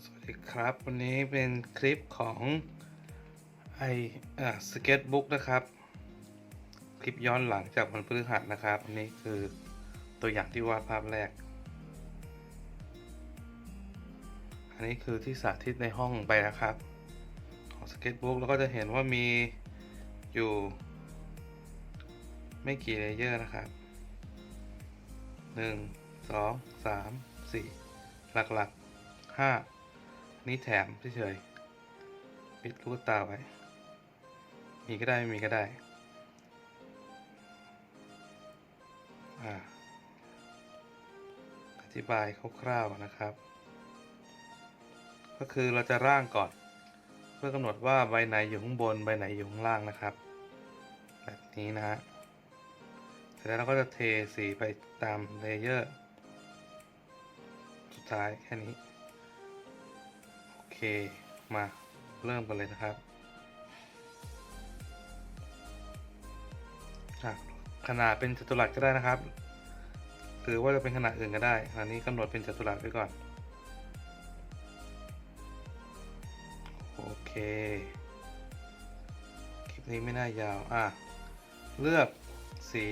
สวัสดีครับ วันนี้เป็นคลิปของไอสเก็ตบุ๊กนะครับ คลิปย้อนหลังจากวันพฤหัสนะครับ อันนี้คือตัวอย่างที่วาดภาพแรก อันนี้คือที่สาธิตในห้องไปนะครับ ของสเก็ตบุ๊กแล้วก็จะเห็นว่ามีอยู่ ไม่กี่เลเยอร์นะครับหนึ่งสองสามสี่หลักๆห้า นี่แถมเฉยปิดลูกตาไว้ มีก็ได้ไม่มีก็ได้อ่าอธิบายคร่าวๆนะครับ ก็คือเราจะร่างก่อน เพื่อกำหนดว่าใบไหนอยู่ข้างบนใบไหนอยู่ข้างล่างนะครับ แบบนี้นะฮะเสร็จแล้วเราก็จะเทสีไปตามเลเยอร์ สุดท้ายแค่นี้ มาเริ่มกันเลยนะครับขนาดเป็นจัตุรัสก็ได้นะครับ หรือว่าจะเป็นขนาดอื่นก็ได้ อันนี้กำหนดเป็นจัตุรัสไว้ก่อน โอเค คลิปนี้ไม่น่ายาว อะ เลือกสี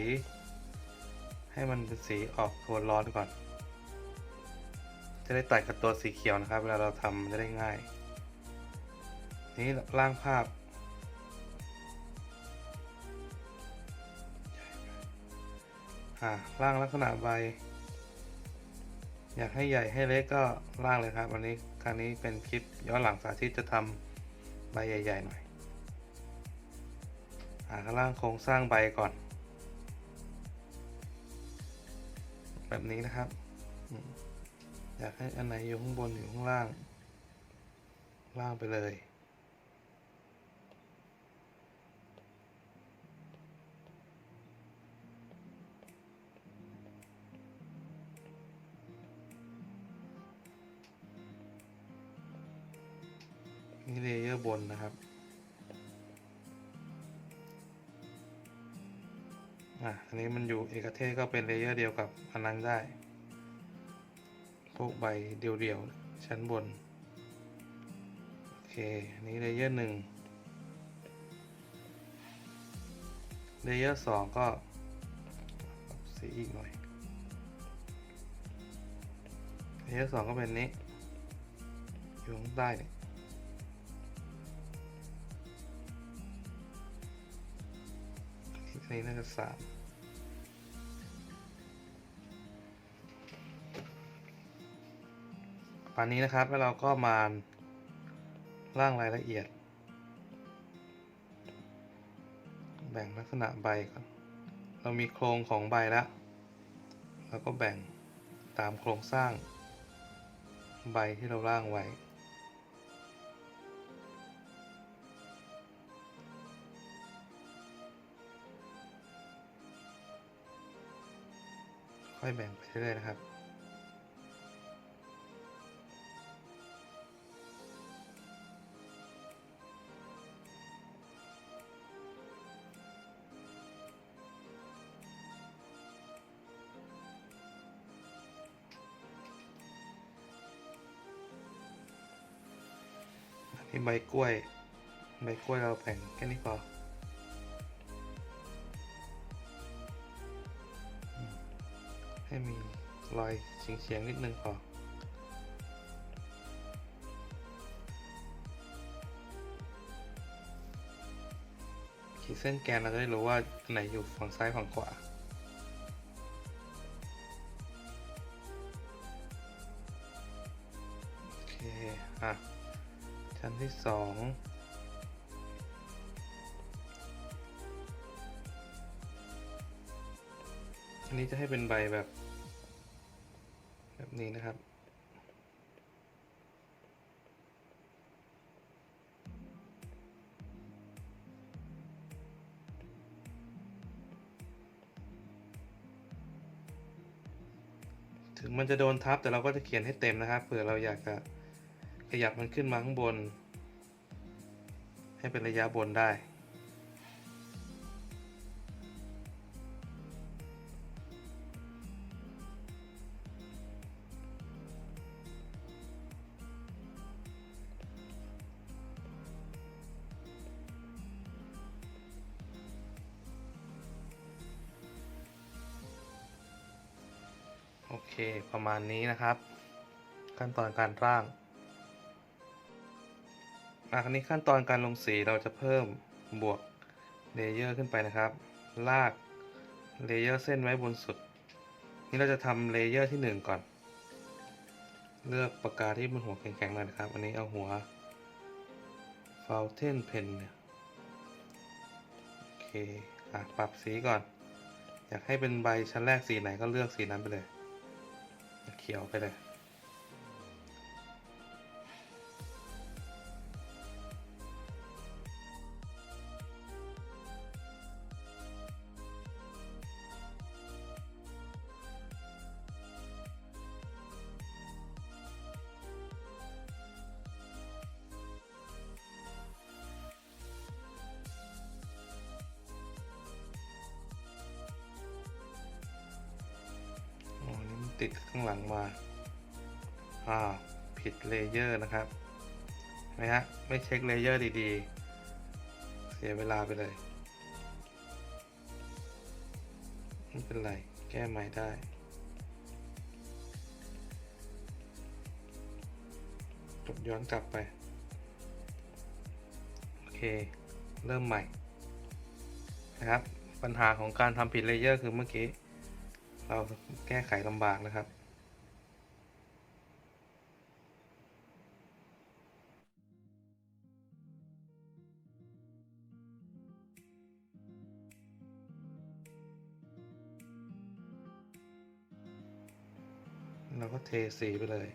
ให้มันเป็นสีออกโทนร้อนก่อน จะได้ตัดกับตัวสีเขียวนะครับ เวลาเราทำจะได้ง่าย นี้ร่างภาพ อ่าร่างลักษณะใบ อยากให้ใหญ่ให้เล็กก็ร่างเลยครับ วันนี้ครั้งนี้เป็นคลิปย้อนหลังสาธิตจะทำใบใหญ่ ๆ หน่อยอ่าข้างล่างโครงสร้างใบก่อน แบบนี้นะครับ อยากให้อันไหนอยู่ข้างบนอยู่ข้างล่าง ล่างไปเลย นี่เลเยอร์บนนะครับ อะ อันนี้มันอยู่เอกเทศก็เป็นเลเยอร์เดียวกับอันนั้นได้ วกใบเดี่ยวๆ ชั้นบน โอเค อันนี้เลเยอร์หนึ่งเลเยอร์สองก็สีอีกหน่อยเลเยอร์สองก็เป็นนี้ อยู่ข้างใต้เนี่ยอันนี้น่าจะสาม ปานนี้นะครับแล้วเราก็มาร่างรายละเอียด แบ่งลักษณะใบก่อนเรามีโครงของใบแล้วแล้วก็แบ่งตามโครงสร้างใบที่เราร่างไว้ ค่อยแบ่งไปเรื่อยๆนะครับ บกล้วย ใบกล้วยเราแบ่งแค่นี้พอให้มีรอยเฉียงๆนิดนึงพอขีดเส้นแกนเราจะได้รู้ว่าไหนอยู่ฝั่งซ้ายฝั่งขวา ที่สองอันนี้จะให้เป็นใบแบบ แบบนี้นะครับ ถึงมันจะโดนทับแต่เราก็จะเขียนให้เต็มนะครับเผื่อเราอยากจะขยับมันขึ้นมาข้างบน ให้เป็นระยะบนได้ โอเค ประมาณนี้นะครับ ขั้นตอนการร่าง อะคราวนี้ขั้นตอนการลงสีเราจะเพิ่มบวกเลเยอร์ขึ้นไปนะครับ ลากเลเยอร์เส้นไว้บนสุด นี่เราจะทำเลเยอร์ที่ 1 ก่อน เลือกปากกาที่มันหัวแข็งๆหน่อยนะครับ อันนี้เอาหัว Fountain Pen เนี่ยโอเคอะปรับสีก่อน อยากให้เป็นใบชั้นแรกสีไหนก็เลือกสีนั้นไปเลย เขียวไปเลย ติดข้างหลังมาอ่าผิดเลเยอร์นะครับเห็นไหมฮะไม่เช็คเลเยอร์ดีๆ เสียเวลาไปเลยไม่เป็นไรแก้ใหม่ได้กดย้อนกลับไป โอเค เริ่มใหม่นะครับ ปัญหาของการทำผิดเลเยอร์คือเมื่อกี้ เราแก้ไขลำบากนะครับ เราก็เทสีไปเลย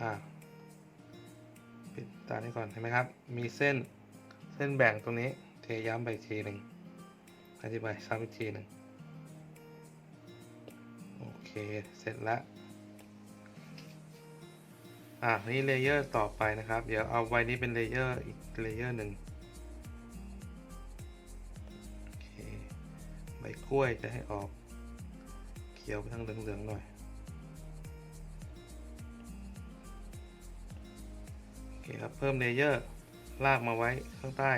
อ่าปิดตานี้ก่อนเห็นไหมครับ มีเส้นเส้นแบ่งตรงนี้เทย้ำไปทีหนึ่ง อธิบายซ้ำอีกทีหนึ่งโอเค เสร็จแล้วอะนี่เลเยอร์ต่อไปนะครับ เดี๋ยวเอาไว้นี้เป็นเลเยอร์อีกเลเยอร์หนึ่งโอเคใบกล้วยจะให้ออกเขียวไปทางเหลืองๆหน่อยโอเคครับเพิ่มเลเยอร์ลากมาไว้ข้างใต้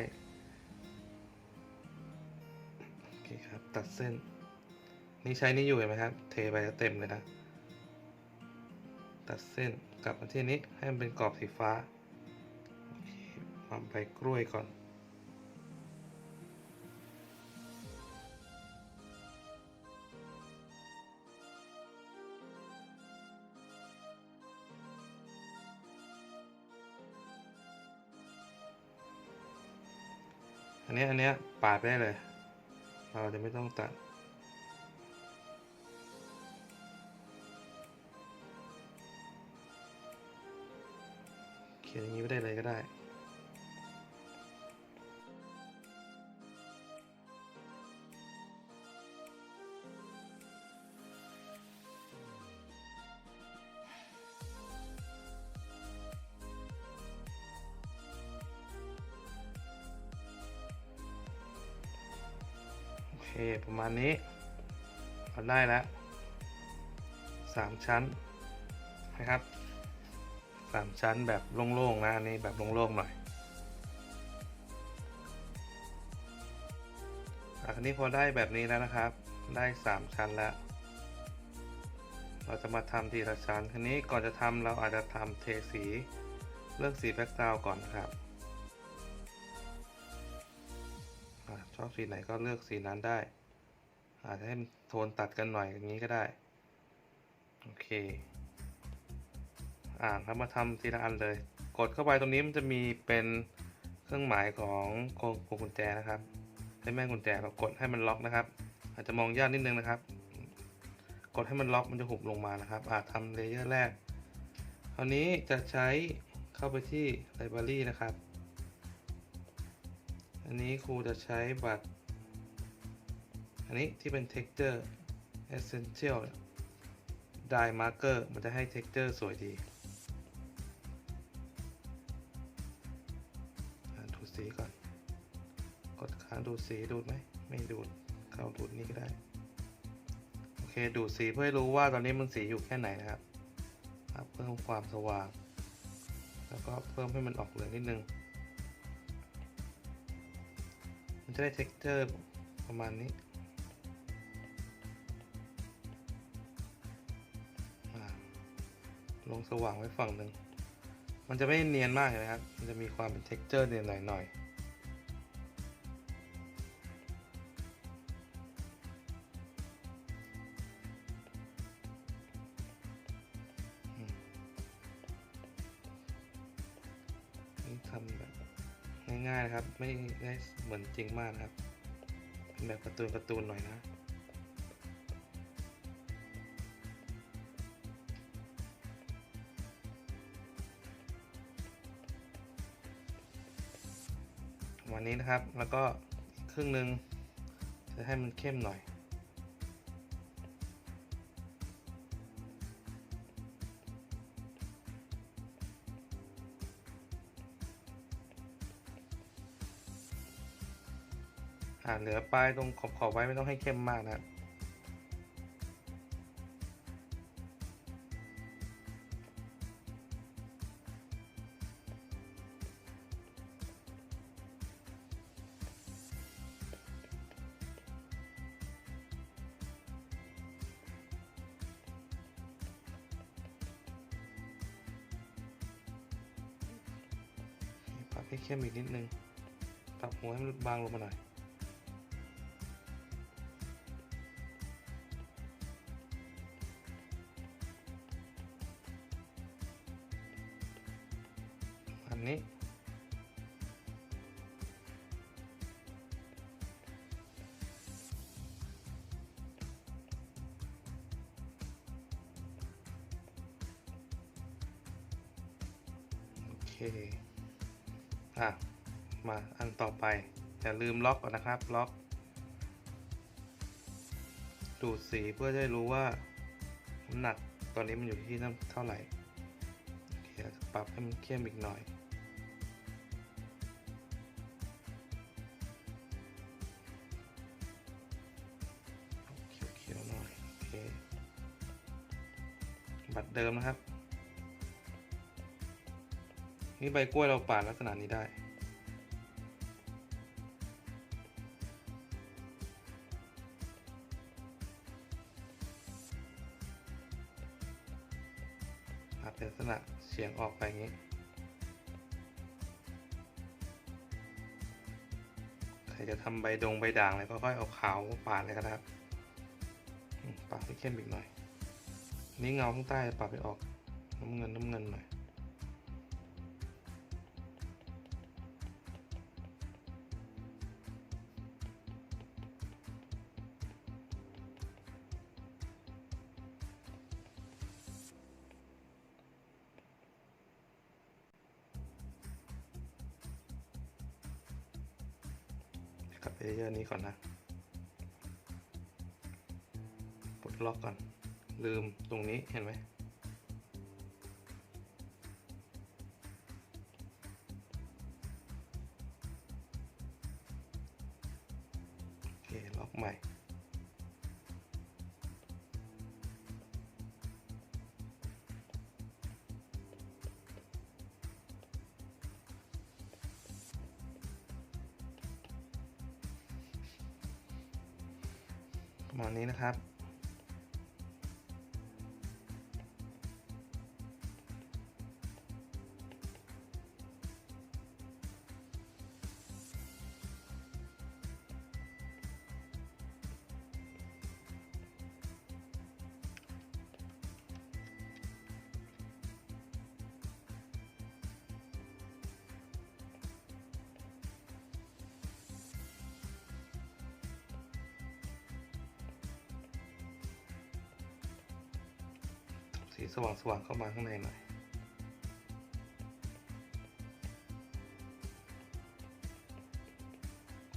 ตัดเส้น นี่ใช้นี่อยู่เห็นไหมครับ เทไปเต็มเลยนะ ตัดเส้นกลับมาที่นี้ให้มันเป็นกรอบสีฟ้าโอเควางใบกล้วยก่อน อันนี้อันนี้ปาดไปได้เลย เราจะไม่ต้องตัด เขียนอย่างนี้ไว้ได้ นี้เราได้แล้วสามชั้นนะครับสามชั้นแบบโล่งๆนะอันนี้แบบโล่งๆหน่อยอะอันนี้พอได้แบบนี้แล้วนะครับ ได้สามชั้นแล้ว เราจะมาทำทีละชั้นทีนี้ก่อนจะทำเราอาจจะทำเทสีเลือกสีแบ็กกราวก่อนนะครับอชอบสีไหนก็เลือกสีนั้นได้ อาจจะให้มันโทนตัดกันหน่อยอย่างนี้ก็ได้ โอเค อ่าเรามาทำทีละอันเลย กดเข้าไปตรงนี้มันจะมีเป็นเครื่องหมายของโครงกุญแจนะครับให้แม่กุญแจเรากดให้มันล็อกนะครับ อาจจะมองยากนิดนึงนะครับ กดให้มันล็อกมันจะหุบลงมานะครับอ่าทำเลเยอร์แรกคราวนี้จะใช้เข้าไปที่ Library นะครับ อันนี้ครูจะใช้บัตร นนี้ที่เป็น texture essential dye marker มันจะให้ texture สวยดีดูสีก่อน กดค้างดูสีดูดไหม ไม่ดูด เข้าดูดนี่ก็ได้ โอเค ดูดสีเพื่อให้รู้ว่าตอนนี้มันสีอยู่แค่ไหนนะครับครับเพิ่มความสว่าง แล้วก็เพิ่มให้มันออกเหลืองนิดนึง มันจะได้ texture ประมาณนี้ ลงสว่างไว้ฝั่งหนึ่ง มันจะไม่เนียนมากเลยครับ มันจะมีความเป็น texture เนียนหน่อยหน่อยนี่ทำแบบง่ายๆนะครับ ไม่ได้เหมือนจริงมากนะครับ เป็นแบบการ์ตูนการ์ตูนหน่อยนะ นี้นะครับ แล้วก็ครึ่งหนึ่งจะให้มันเข้มหน่อย อ่าเหลือปลายตรงขอบขอบไว้ไม่ต้องให้เข้มมากนะครับ ให้เข้มอีกนิดนึงปรับหัวให้มันบางลงมาหน่อย ลืมล็อกก่อนนะครับล็อก ดูดสีเพื่อจะได้รู้ว่าน้ำหนักตอนนี้มันอยู่ที่เท่าไหร่เคอาจจะปรับให้มันเข้มอีกหน่อยเขียวๆหน่อยโอเคบัตรเดิมนะครับ นี่ใบกล้วยเราปาดลักษณะนี้ได้ียงออกไปอย่างนี้ ใครจะทำใบดงใบด่างอะไรก็ค่อยเอาขาวปาดเลยครับปาดให้เข้มอีกหน่อย นี่เงาข้างใต้ปาดไปออกน้ำเงินน้ำเงินหน่อย เลเยอร์นี้ก่อนนะปลดล็อกก่อน ลืมตรงนี้เห็นไหม สีสว่างๆเข้ามาข้างในหน่อย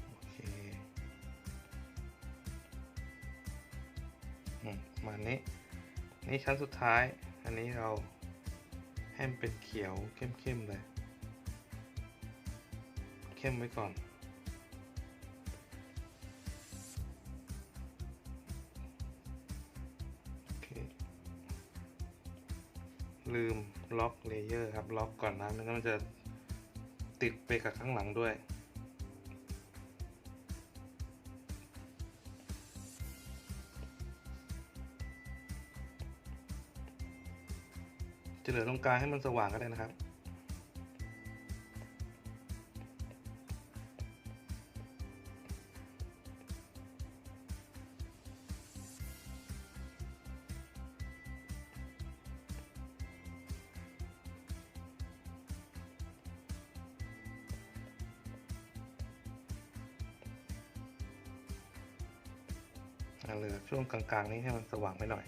โอเคอมานี้นี่ชั้นสุดท้าย อันนี้เราให้มันเป็นเขียวเข้มๆเลย เข้มไว้ก่อน เลเยอร์ครับล็อกก่อนนะไม่งั้นมันจะติดไปกับข้างหลังด้วย จะเหลือตรงกลางให้มันสว่างก็ได้นะครับ กลางๆ นี้ให้มันสว่างไปหน่อย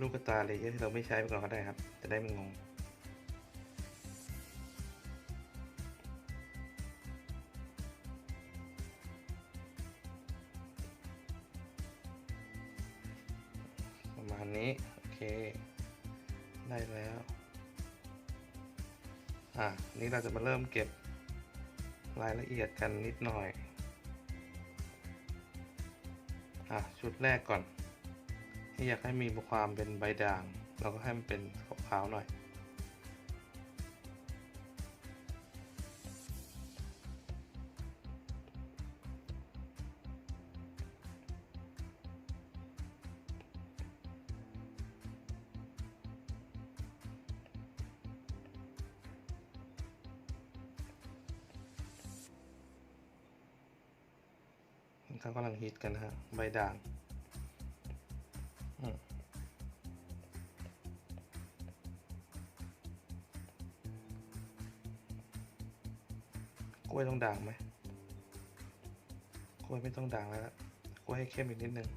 ลูกตาเลเยอร์ที่เราไม่ใช้ไปก่อนก็ได้ครับ จะได้ไม่งง ประมาณนี้ โอเค ได้แล้ว อะ นี่เราจะมาเริ่มเก็บรายละเอียดกันนิดหน่อย อะ ชุดแรกก่อน ที่อยากให้มีความเป็นใบด่าง เราก็ให้มันเป็นขาวๆหน่อย เขากำลังฮิตกันนะฮะ ใบด่าง ต้องด่างไหมกล้วยไม่ต้องด่างแล้วกล้วยให้เข้มอีกนิดนึง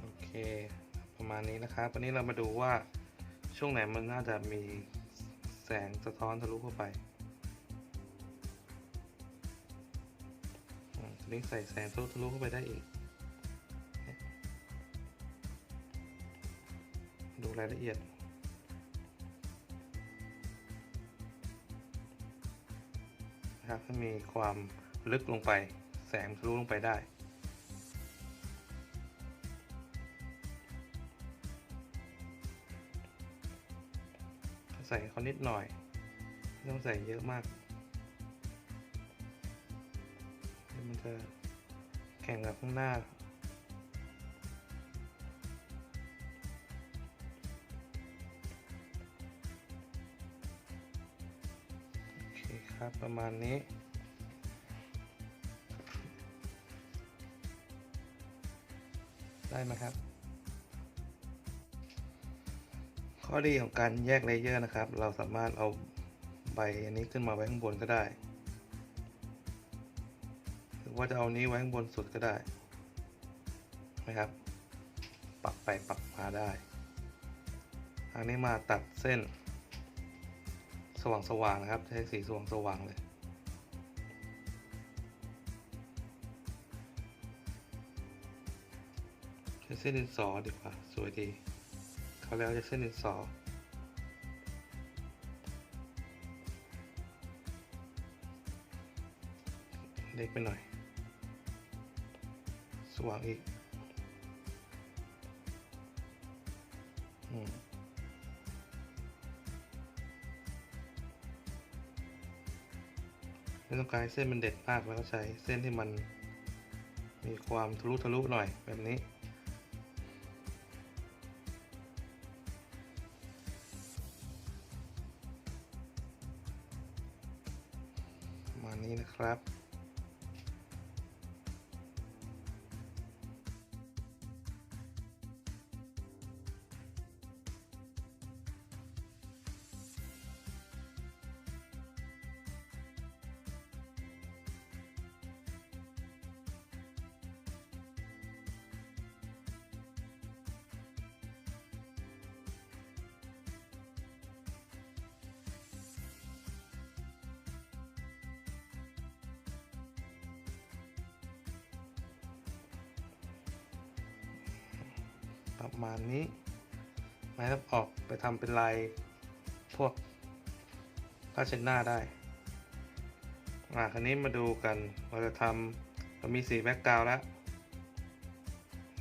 โอเคประมาณนี้นะครับวันนี้เรามาดูว่าช่วงไหนมันน่าจะมี แสงสะท้อนทะลุเข้าไปอืมทีนี้ใส่แสงทะลุทะลุเข้าไปได้อีก ดูรายละเอียดนะครับมีความลึกลงไป แสงทะลุลงไปได้ ใส่เขานิดหน่อยไม่ต้องใส่เยอะมากมันจะแข่งกับข้างหน้าโอเคครับประมาณนี้ ได้ไหมครับ ข้อดีของการแยกเลเยอร์นะครับ เราสามารถเอาใบอันนี้ขึ้นมาไว้ข้างบนก็ได้ หรือว่าจะเอานี้ไว้ข้างบนสุดก็ได้นะครับปรับไปปรับมาได้ทางนี้มาตัดเส้น สว่างสว่างๆนะครับ ใช้สีสว่างสว่างๆเลย ใช้เส้นดินสอดีกว่า สวยดี เขาแล้วจะเส้นดินสอเล็กไปหน่อย สว่างอีกอืมไม่ต้องการเส้นมันเด็ดมากแล้วก็ใช้เส้นที่มันมีความทะลุทะลุหน่อยแบบนี้ ประมาณนี้ไม้ทับออกไปทำเป็นลายพวกผ้าเช็ดหน้าได้อ่าคราวนี้มาดูกันเราจะทำเรามีสีแบ็กกราวแล้ว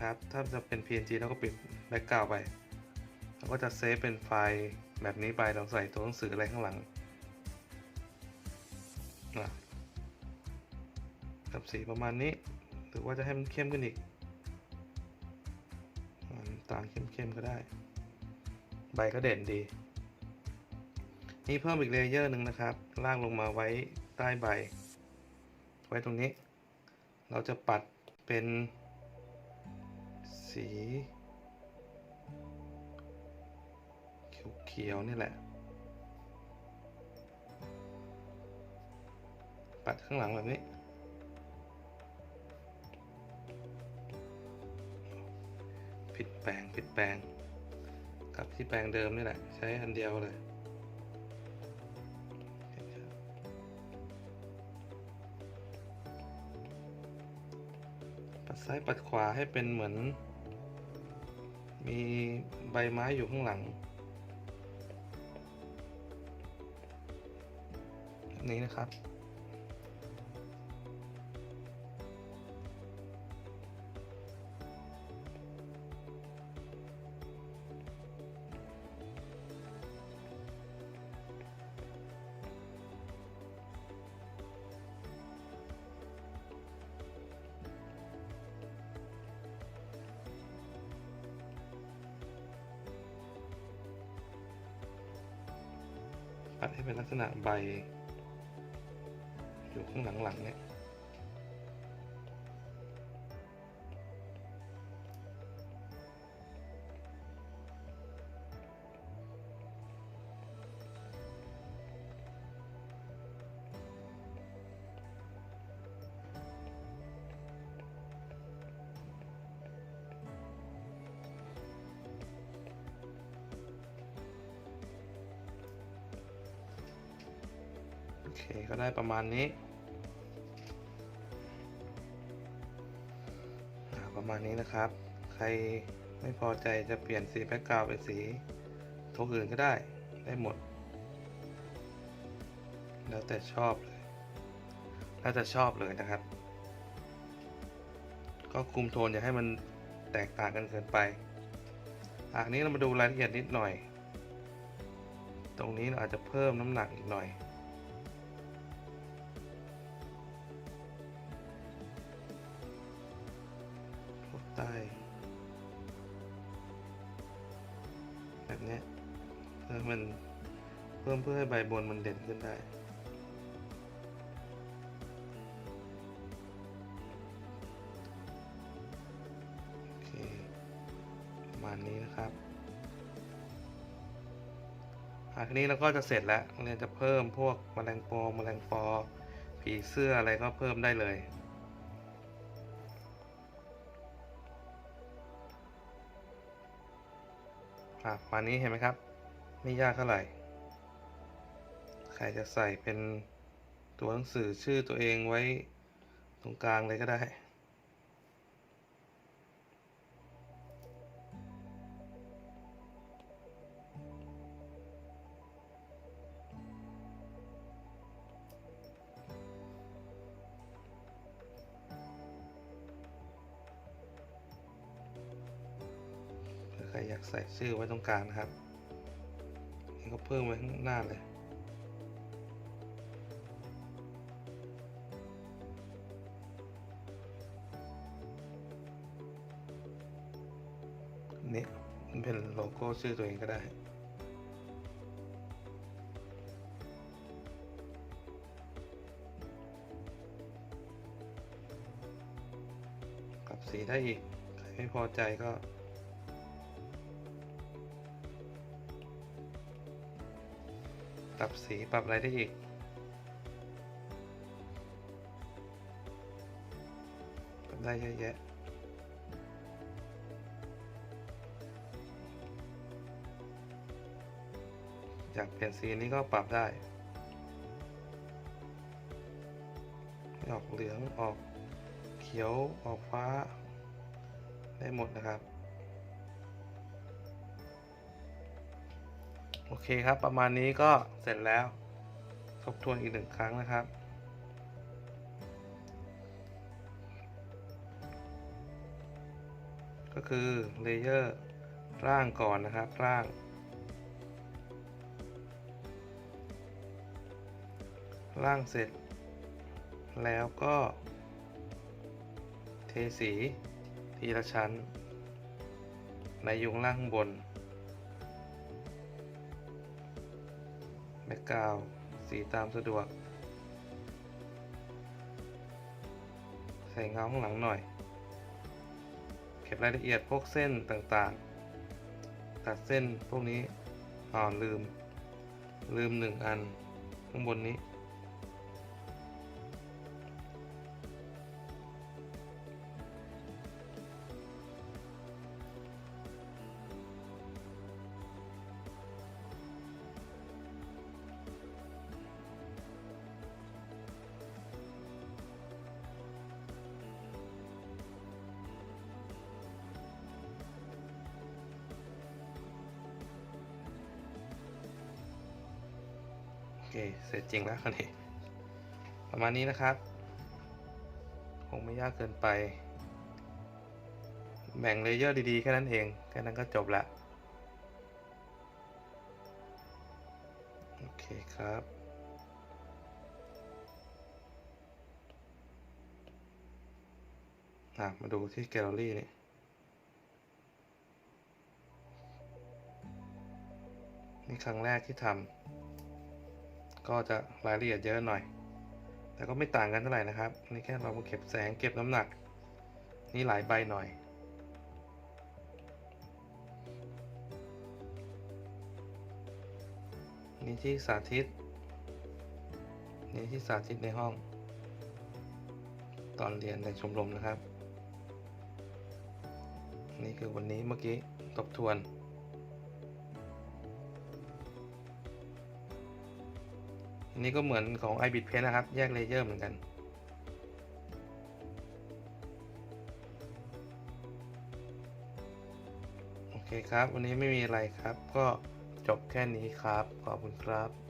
ครับถ้าจะเป็น PNG เราก็ปิดแบ็กกราวไปเราก็จะเซฟเป็นไฟล์แบบนี้ไปเราใส่ตัวหนังสืออะไรข้างหลังอะกับสีประมาณนี้ หรือว่าจะให้มันเข้มขึ้นอีก ตาลเข้มๆก็ได้ ใบก็เด่นดี นี่เพิ่มอีกเลเยอร์หนึ่งนะครับ ลากลงมาไว้ใต้ใบ ไว้ตรงนี้ เราจะปัดเป็นสีเขียวๆนี่แหละ ปัดข้างหลังแบบนี้ แปลงผิดแปลงกับที่แปลงเดิมนี่แหละ ใช้อันเดียวเลยปัดซ้ายปัดขวาให้เป็นเหมือน มีใบไม้อยู่ข้างหลัง นี้นะครับ ดให้เป็นลักษณะใบ อยู่ข้างหลังๆเนี่ย เค ก็ได้ประมาณนี้ ประมาณนี้นะครับ ใครไม่พอใจจะเปลี่ยนสีแบ็กกราวเป็นสีโทนอื่นก็ได้ได้หมด แล้วแต่ชอบเลย แล้วแต่ชอบเลยนะครับ ก็คุมโทนอย่าให้มันแตกต่างกันเกินไปอะอันนี้เรามาดูรายละเอียดนิดหน่อย ตรงนี้เราอาจจะเพิ่มน้ำหนักอีกหน่อย แบบนี้เพื่อมันเพิ่มเพื่อให้ใบบนมันเด่นขึ้นได้ โอเค ประมาณนี้นะครับอะทีนี้เราก็จะเสร็จแล้วเราจะเพิ่มพวกแมลงปอแมลงปอผีเสื้ออะไรก็เพิ่มได้เลย อะมานี้เห็นไหมครับ ไม่ยากเท่าไหร่ ใครจะใส่เป็นตัวหนังสือชื่อตัวเองไว้ตรงกลางเลยก็ได้ ชื่อไว้ตรงกลางนะครับนี่ก็เพิ่มไว้ข้างหน้าเลยนี่มันเป็นโลโก้ชื่อตัวเองก็ได้ปรับสีได้อีก ใครไม่พอใจก็ ปรับสีปรับอะไรได้อีก ปรับได้เยอะแยะอยากเปลี่ยนสีนี้ก็ปรับได้ออกเหลืองออกเขียวออกฟ้า ได้หมดนะครับ อเคครับ ประมาณนี้ก็เสร็จแล้ว ทบทวนอีกหนึ่งครั้งนะครับ ก็คือเลเยอร์ร่างก่อนนะครับ ร่าง ร่างเสร็จ แล้วก็ เทสีทีละชั้น ในยุงล่างบน แบ็กกราวสีตามสะดวก ใส่เงาข้างหลังหน่อย เก็บรายละเอียดพวกเส้นต่างๆ ตัดเส้นพวกนี้อ่อลืม ลืมหนึ่งอัน ข้างบนนี้ เคเสร็จจริงแล้วคันนี้ประมาณนี้นะครับ คงไม่ยากเกินไป แบ่งเลเยอร์ดีๆ แค่นั้นเอง แค่นั้นก็จบละ โอเคครับมาดูที่แกลเลอรี่นี่นี่ครั้งแรกที่ทำ ก็จะรายละเอียดเยอะหน่อย แต่ก็ไม่ต่างกันเท่าไหร่นะครับนี่แค่เรามาเก็บแสงเก็บน้ำหนัก นี่หลายใบหน่อยนี่ที่สาธิต นี่ที่สาธิตในห้อง ตอนเรียนในชมรมนะครับ นี่คือวันนี้เมื่อกี้ ทบทวน อันนี้ก็เหมือนของ i b i t Paint นะครับ แยกเลเยอร์เหมือนกัน โอเคครับ วันนี้ไม่มีอะไรครับ ก็จบแค่นี้ครับ ขอบคุณครับ